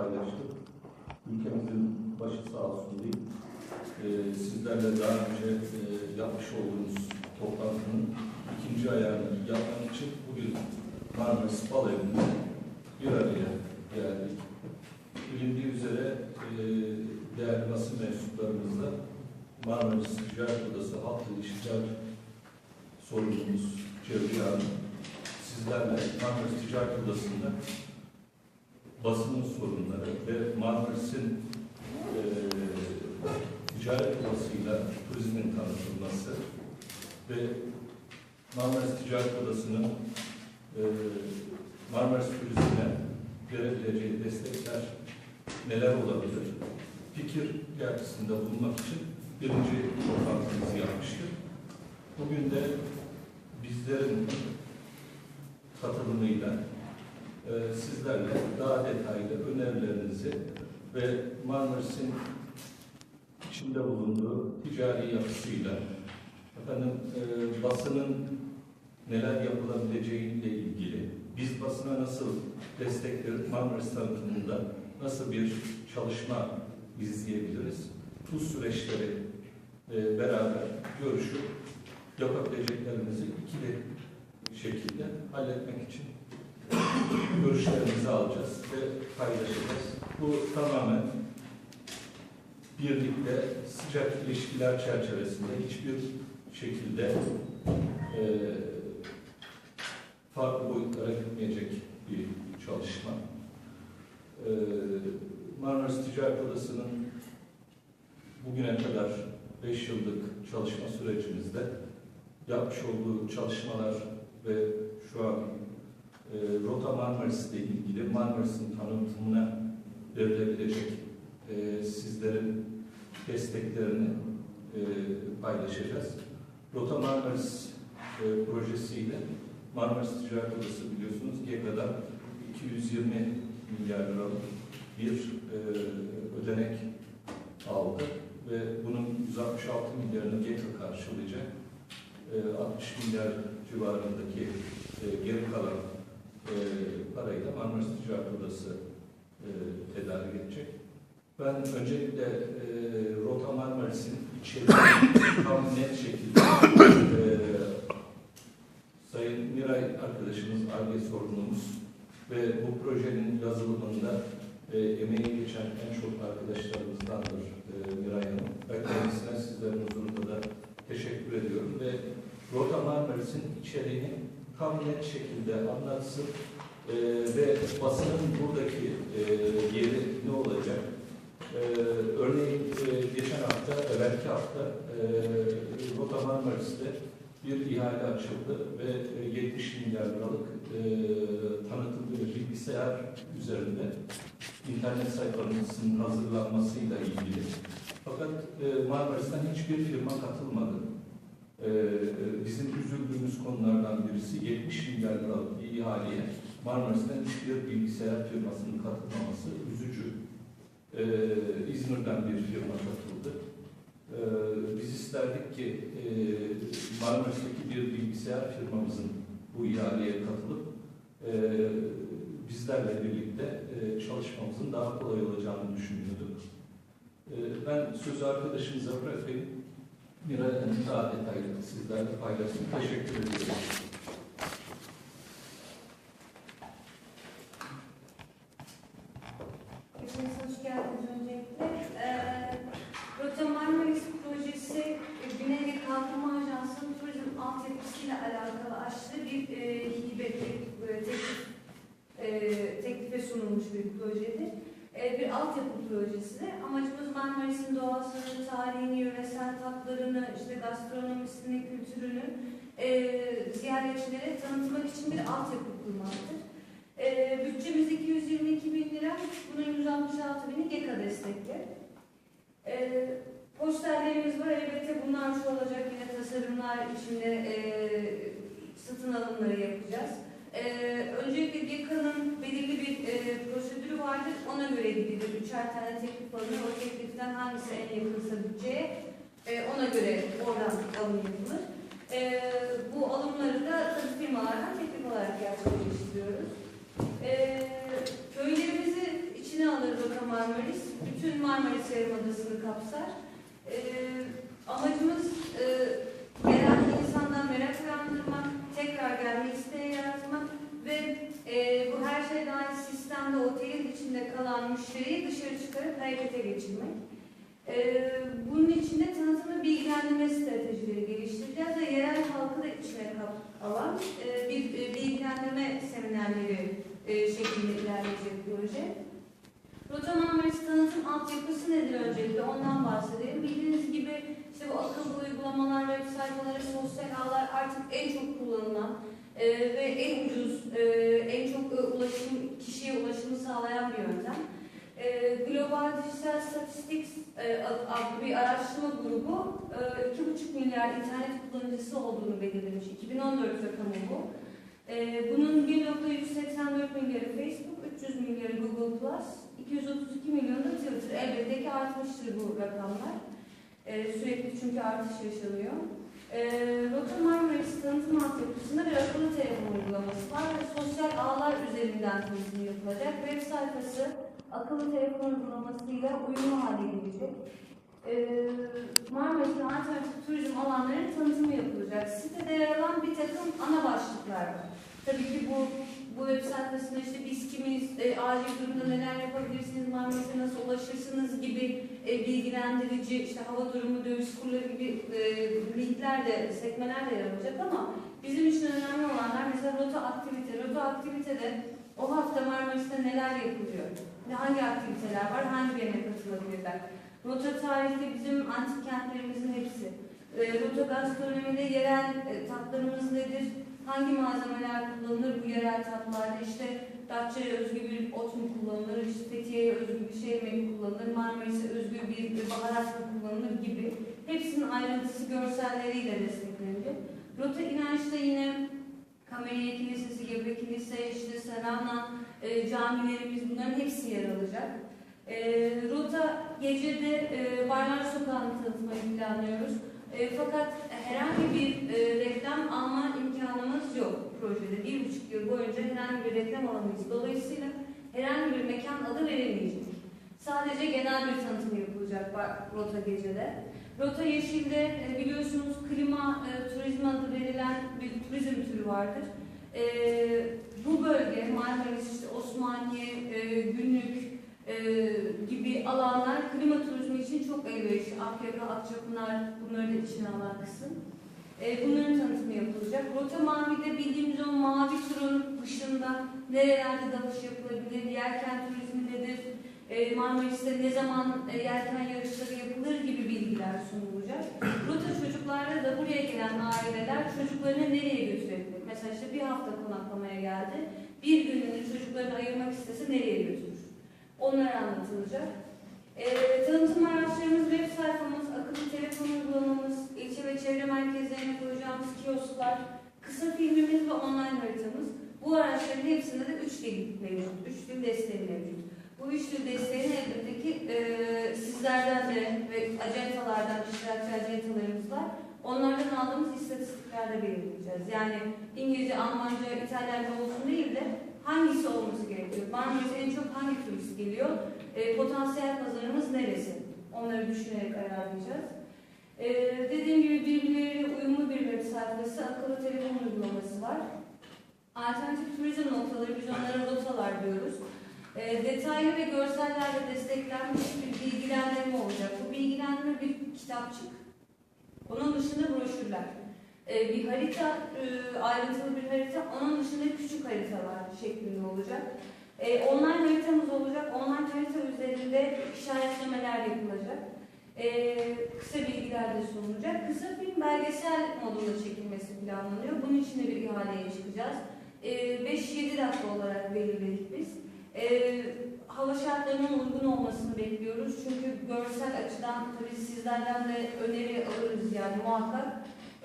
paylaştık. Ülkemizin başı sağ olsun diyeyim. Ee, sizlerle daha önce e, yapmış olduğumuz toplantının ikinci ayağını yapmak için bugün Marmaris Bal Evi'nde bir araya geldik. Bilindiği üzere e, değerli basın mensuplarımızla Marmaris Ticaret Odası Halk İlişkiler sorumlumuz Cevriye Hanım sizlerle Marmaris Ticaret Odası'nda basının sorunları ve Marmaris'in e, ticaret odasıyla turizmin tanıtılması ve Marmaris Ticaret Odası'nın e, Marmaris Turizm'e verebileceği destekler neler olabilir? Fikir gerçisinde bulunmak için birinci toplantımızı yapmıştık. Bugün de bizlerin katılımıyla e, sizlerle daha detaylı önerilerinizi ve Marmaris'in içinde bulunduğu ticari yapısıyla efendim e, basının neler yapılabileceğiyle ilgili biz basına nasıl destek verip Marmaris tanıtımında nasıl bir çalışma izleyebiliriz? Bu süreçleri e, beraber görüşüp yapabileceklerimizi ikili şekilde halletmek için görüşlerimizi alacağız ve paylaşacağız. Bu tamamen birlikte sıcak ilişkiler çerçevesinde hiçbir şekilde e, farklı boyutlara gitmeyecek bir çalışma. E, Marmaris Ticaret Odası'nın bugüne kadar 5 yıllık çalışma sürecimizde yapmış olduğu çalışmalar ve şu an e, Rota Marmaris ile ilgili Marmaris'in tanıtımına verilebilecek e, sizlerin desteklerini e, paylaşacağız. Rota Marmaris e, projesiyle Marmaris Ticaret Odası biliyorsunuz GEKA'dan 220 milyar liralık bir e, ödenek aldı ve bunun 166 milyarını GEKA karşılayacak. E, 60 milyar civarındaki e, geri kalan e, parayı da Marmaris Ticaret Odası e, tedarik edecek. Ben öncelikle e, Rota Marmaris'in içeriğini tam net şekilde e, Sayın Miray arkadaşımız, ARGE sorumlumuz ve bu projenin yazılımında e, emeği geçen en çok arkadaşlarımızdandır e, Miray Hanım. Ben kendisine sizlerin huzurunda da teşekkür ediyorum ve Rota Marmaris'in içeriğini tam net şekilde anlatsın e, ve basının buradaki e, yeri ne olacak? E, örneğin e, geçen hafta, belki hafta e, Rota Marmaris'te bir ihale açıldı ve e, 70 milyar liralık e, tanıtım bir bilgisayar üzerinde internet sayfamızın hazırlanmasıyla ilgili. Fakat e, Marmaris'ten hiçbir firma katılmadı. E, bizim üzüldüğümüz konulardan birisi 70 milyar liralık bir ihaleye Marmaris'ten hiçbir bilgisayar firmasının katılmaması üzücü. E, İzmir'den bir firma katıldı. E, biz isterdik ki e, Marmaris'teki bir bilgisayar firmamızın bu ihaleye katılıp e, bizlerle birlikte e, çalışmamızın daha kolay olacağını düşünüyorduk. E, ben sözü arkadaşımıza bırakayım. Miray Hanım daha detaylı sizlerle paylaşsın. Teşekkür ediyorum. Hepiniz hoş geldiniz öncelikle. Ee, projesi e, Güney Ege Kalkınma Ajansı'nın turizm altyapısıyla alakalı açtığı bir e, hibe tek- e, teklif, e, teklife sunulmuş bir projedir. E, bir altyapı projesi. Amacımız Marmaris'in doğasını, tarihini, yöresel tatlarını, işte gastronomisini, kültürünü e, ziyaretçilere tanıtmak için bir altyapı kurmaktır. E, bütçemiz 222 bin lira. Bunun 166 bini GEKA destekli. Posterlerimiz var. Elbette bunlar şu olacak yine tasarımlar içinde satın alımları yapacağız. E, Ona göre gidilir. Üçer tane teklif alınır. O tekliften hangisi en yakınsa bütçeye e, ona göre oradan alım yapılır. E, bu alımları da tabii firmalardan teklif olarak gerçekleştiriyoruz. Ee, köylerimizi içine alır Marmaris, bütün Marmaris Yarımadası'nı kapsar. E, amacımız e, gelen insandan merak uyandırmak, tekrar gelme isteği yaratmak ve e, bu her şey dahil sistemde otelin içinde kalan müşteriyi dışarı çıkarıp harekete geçirmek. E, bunun için de tanıtımı bilgilendirme stratejileri geliştireceğiz ve yerel halkı da içine kap- alan e, bir e, bilgilendirme seminerleri e, şeklinde ilerleyecek proje. Rota Marmaris tanıtım altyapısı nedir öncelikle ondan bahsedelim. Bildiğiniz gibi işte bu akıllı uygulamalar, web sayfaları, sosyal ağlar artık en çok kullanılan e, ve en ucuz, e, en çok e, ulaşım, kişiye ulaşımı sağlayan bir yöntem. E, Global Digital Statistics e, ad- adlı bir araştırma grubu e, 2,5 milyar internet kullanıcısı olduğunu belirlemiş. 2014 rakamı bu. E, bunun 1.184 milyarı Facebook, 300 milyarı Google Plus, 232 milyonu da Twitter. Elbette ki artmıştır bu rakamlar. E, sürekli çünkü artış yaşanıyor. E, Rota Marmaris tanıtım altyapısında bir akıllı telefon uygulaması var ve sosyal ağlar üzerinden tanıtım yapılacak. Web sayfası akıllı telefon uygulamasıyla uyumlu hale gelecek. E, Marmaris'in alternatif turizm alanlarının tanıtımı yapılacak. Sitede yer alan bir takım ana başlıklar var. Tabii ki bu bu web sayfasında işte biz kimiz, e, acil durumda neler yapabilirsiniz, Marmaris'e nasıl ulaşırsınız gibi e, bilgilendirici, işte hava durumu, döviz kurları gibi e, linkler de, sekmeler de yer alacak ama bizim için önemli olanlar mesela rota aktivite. Rota aktivitede o hafta Marmaris'te neler yapılıyor? Ve Hangi aktiviteler var, hangi birine katılabilirler? Rota tarihte bizim antik kentlerimizin hepsi. E, rota gastronomide yerel e, tatlarımız nedir? Hangi malzemeler kullanılır bu yerel tatlarda? İşte Datça'ya özgü bir ot mu kullanılır, işte Fethiye'ye özgü bir şey mi kullanılır, Marmaris'e özgü bir baharat mı kullanılır gibi. Hepsinin ayrıntısı görselleriyle desteklenecek. Rota inançta yine Kameriye Kilisesi, Gebe Kilise, işte Sarana, e, camilerimiz bunların hepsi yer alacak. E, rota gecede e, Barlar Sokağı'nı tanıtmayı planlıyoruz. E, fakat herhangi bir e, reklam alma imkanımız yok projede. Bir buçuk yıl boyunca herhangi bir reklam alamayız. Dolayısıyla herhangi bir mekan adı verilmeyecek. Sadece genel bir tanıtım yapılacak Rota gecede. Rota Yeşil'de e, biliyorsunuz klima e, turizm adı verilen bir turizm türü vardır. E, bu bölge Marmaris, Osmaniye, e, Günlük e, gibi alanlar klima turizmi için çok elverişli. Akyaka, Akçapınar bunları da içine alan kısım. E, bunların tanıtımı yapılacak. Rota Mavi'de bildiğimiz o mavi turun dışında nerelerde dalış yapılabilir, yelken turizmi nedir, e, Marmaris'te ne zaman e, yelken yarışları yapılır gibi bilgiler sunulacak. Rota çocuklarda da buraya gelen aileler çocuklarını nereye götürebilir? Mesela işte bir hafta konaklamaya geldi, bir gününü çocuklarını ayırmak istese nereye götürür? Onlar anlatılacak. E, tanıtım araçlarımız, web sayfamız, akıllı telefon uygulamamız, ilçe ve çevre merkezlerine koyacağımız kiosklar, kısa filmimiz ve online haritamız. Bu araçların hepsinde de üç dil mevcut, üç dil desteği mevcut. Bu üç dil desteğini elbette e, sizlerden de ve acentalardan, iştirakçı acentalarımız var. Onlardan aldığımız istatistiklerde belirleyeceğiz. Yani İngilizce, Almanca, İtalyanca olsun değil de hangisi olması gerekiyor? Marmaris'e en çok hangi turist geliyor? E, potansiyel pazarımız neresi? Onları düşünerek ayarlayacağız. E, dediğim gibi birbirleriyle uyumlu bir web sayfası, akıllı telefon uygulaması var. Alternatif turizm noktaları, biz onlara rotalar diyoruz. E, detaylı ve görsellerle desteklenmiş bir bilgilendirme olacak. Bu bilgilendirme bir kitapçık. Onun dışında broşürler. E, bir harita, e, ayrıntılı bir harita, onun dışında küçük haritalar şeklinde olacak. E, online haritamız olacak. Online harita üzerinde işaretlemeler yapılacak. E, kısa bilgiler de sunulacak. Kısa film belgesel modunda çekilmesi planlanıyor. Bunun için de bir ihaleye çıkacağız. E, 5-7 dakika olarak belirledik biz. Hava şartlarının uygun olmasını bekliyoruz. Çünkü görsel açıdan tabii sizlerden de öneri alırız yani muhakkak.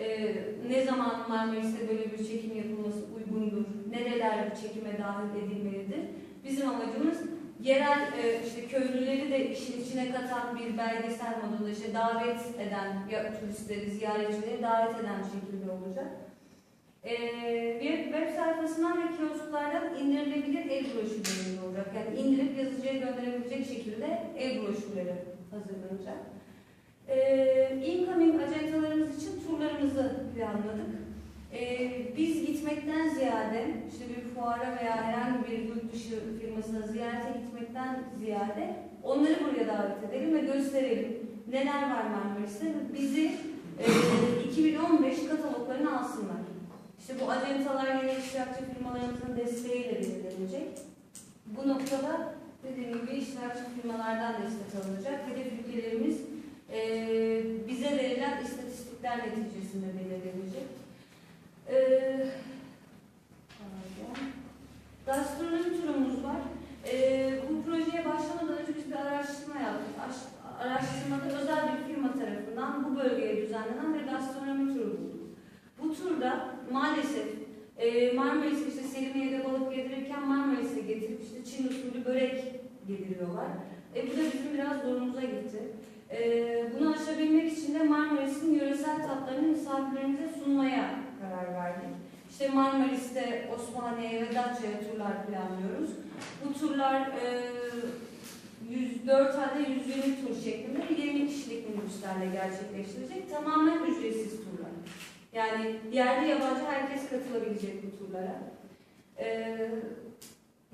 E, ne zaman Marmaris'te böyle bir çekim yapılması uygundur, nereler çekime dahil edilmelidir. Bizim amacımız yerel e, işte köylüleri de işin içine katan bir belgesel modunda işte davet eden ya, turistleri, ziyaretçileri davet eden şekilde olacak. E, bir web sayfasından ve kiosklardan indirilebilir el broşürleri olacak. Yani indirip yazıcıya gönderebilecek şekilde broşürleri hazırlanacak. Ee, incoming ajantalarımız için turlarımızı planladık. Ee, biz gitmekten ziyade, işte bir fuara veya herhangi bir yurt dışı firmasına ziyarete gitmekten ziyade onları buraya davet edelim ve gösterelim. Neler var Marmaris'te? Bizi e, 2015 kataloglarını alsınlar. İşte bu ajantalar yine iştirakçı firmalarımızın desteğiyle belirlenecek. Bu noktada dediğim gibi iştirakçı firmalardan destek alınacak. Hedef ülkelerimiz e, bize verilen istatistikler neticesinde belirlenecek. E, gastronomi turumuz var. E, bu projeye başlamadan önce biz bir araştırma yaptık. Aş- Araştırmada özel bir firma tarafından bu bölgeye düzenlenen bir gastronomi turu bulduk. Bu turda maalesef e, Marmaris'e işte Selimiye'de balık yedirirken Marmaris'e getirip işte Çin usulü börek yediriyorlar. E, bu da bizim biraz zorumuza gitti. E, bunu aşabilmek için de Marmaris'in yöresel tatlarını misafirlerimize sunmaya karar verdik. İşte Marmaris'te Osmaniye'ye ve Datça'ya turlar planlıyoruz. Bu turlar e, 104 tane 120 tur şeklinde 20 kişilik minibüslerle gerçekleştirecek. Tamamen ücretsiz turlar. Yani yerli yabancı herkes katılabilecek bu turlara. Ee,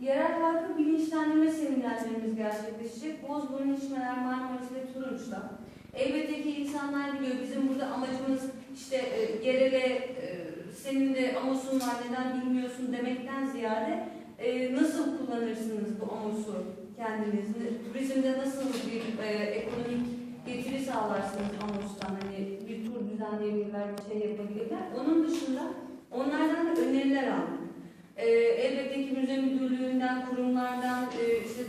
yerel halkı bilinçlendirme seminerlerimiz gerçekleşecek. Bozburun İçmeler, Marmaris ve Turunç'ta. Elbette ki insanlar biliyor bizim burada amacımız işte e, yerele e, senin de amosun var neden bilmiyorsun demekten ziyade e, nasıl kullanırsınız bu amosu kendiniz? Turizmde nasıl bir e, ekonomik getiri sağlarsınız amostan? Hani bir tur düzenleyebilirler, bir şey yapabilirler. Onun dışında onlardan da öneriler aldık. E, elbette ki müze müdürlüğünden, kurumlardan, e, işte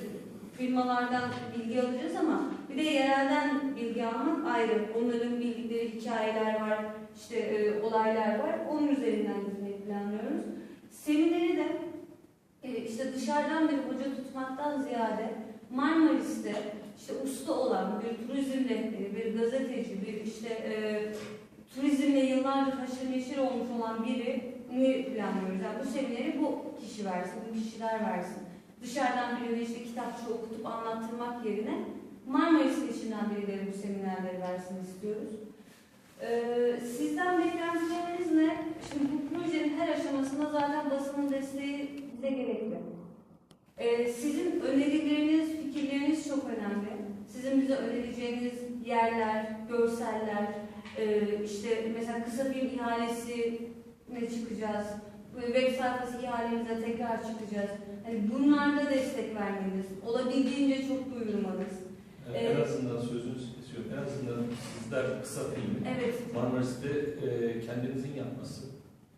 firmalardan bilgi alacağız ama bir de yerelden bilgi almak ayrı. Onların bildikleri hikayeler var, işte e, olaylar var. Onun üzerinden gitmeyi planlıyoruz. Semineri de e, işte dışarıdan bir hoca tutmaktan ziyade Marmaris'te işte usta olan bir turizm rehberi, bir gazeteci, bir işte e, turizmle yıllardır haşır neşir olmuş olan birini planlıyoruz. Yani bu semineri bu kişi versin, bu kişiler versin. Dışarıdan birine işte kitapçı okutup anlattırmak yerine Marmaris içinden birileri bu seminerleri versin istiyoruz. Ee, sizden beklentileriniz ne? Şimdi bu projenin her aşamasında zaten basının desteği bize gerekli. Ee, sizin önerileriniz, fikirleriniz çok önemli. Sizin bize önereceğiniz yerler, görseller, e, işte mesela kısa film ihalesi ne çıkacağız, web sayfası ihalemize tekrar çıkacağız. Hani bunlarda destek vermeniz, olabildiğince çok duyurmanız. Ee, En azından sözünüzü kesiyorum. En azından sizler kısa filmi Evet, Marmaris'te e, kendinizin yapması.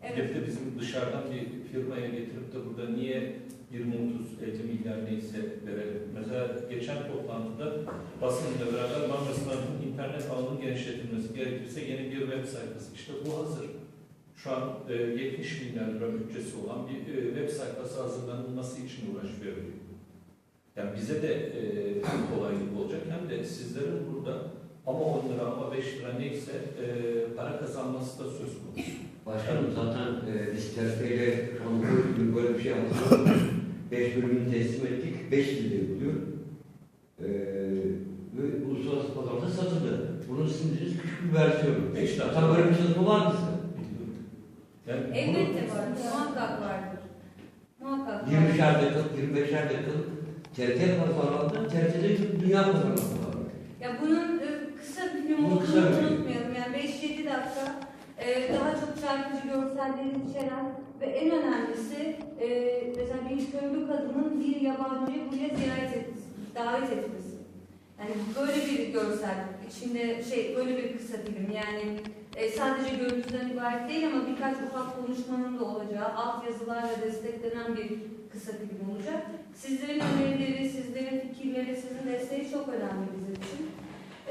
evet. Gidip de bizim dışarıdan bir firmaya getirip de burada niye 20, 30, 50 milyar neyse verelim. Mesela geçen toplantıda basınla beraber Marmaris'in internet ağının genişletilmesi gerekirse yeni bir web sayfası. İşte bu hazır. Şu an e, 70 milyar lira bütçesi olan bir e, web sayfası hazırlanılması için uğraşıyor. Yani bize de e, hem kolaylık olacak hem de sizlerin burada ama 10 lira ama 5 lira neyse e, para kazanması da söz konusu. Başkanım zaten e, biz gün böyle bir şey yaptık. Beş bölümünü teslim ettik. Beş dilde yapılıyor. E, ve uluslararası pazarda satıldı. Bunun sizin küçük bir versiyonu. Beş dakika. Tam böyle bir çalışma var mı Yani bunu- Elbette var, muhakkak vardır. Muhakkak var. 20'şer dakikalık, 25'er dakikalık TRT pazarlandı. TRT'de tüm dünya pazarlandı. Ya bunun e, kısa bir film kısa olduğunu film. unutmayalım. Yani 5-7 dakika e, daha çok çarpıcı görselleri içeren ve en önemlisi e, mesela bir köylü kadının bir yabancıyı buraya ziyaret et, davet etmesi. Yani böyle bir görsel, içinde şey böyle bir kısa film yani e, sadece görüntüden ibaret değil ama birkaç ufak konuşmanın da olacağı, altyazılarla desteklenen bir kısa film olacak. Sizlerin önerileri, sizlerin fikirleri, sizin desteği çok önemli bizim için.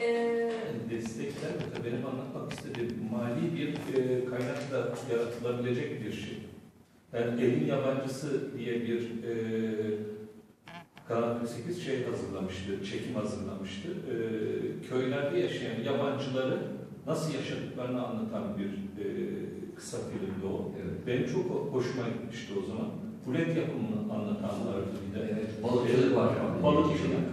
Ee, destekler de benim anlatmak istediğim mali bir e, kaynakla yaratılabilecek bir şey. Yani elin yabancısı diye bir e, Kanal 48 şey hazırlamıştı, çekim hazırlamıştı. E, köylerde yaşayan yabancıları nasıl yaşadıklarını anlatan bir e, kısa filmdi o. Evet. Benim çok hoşuma gitmişti o zaman. Kulet yapımını anlatanlardı bir de. Evet, balıkçılık var. Balıkçılık,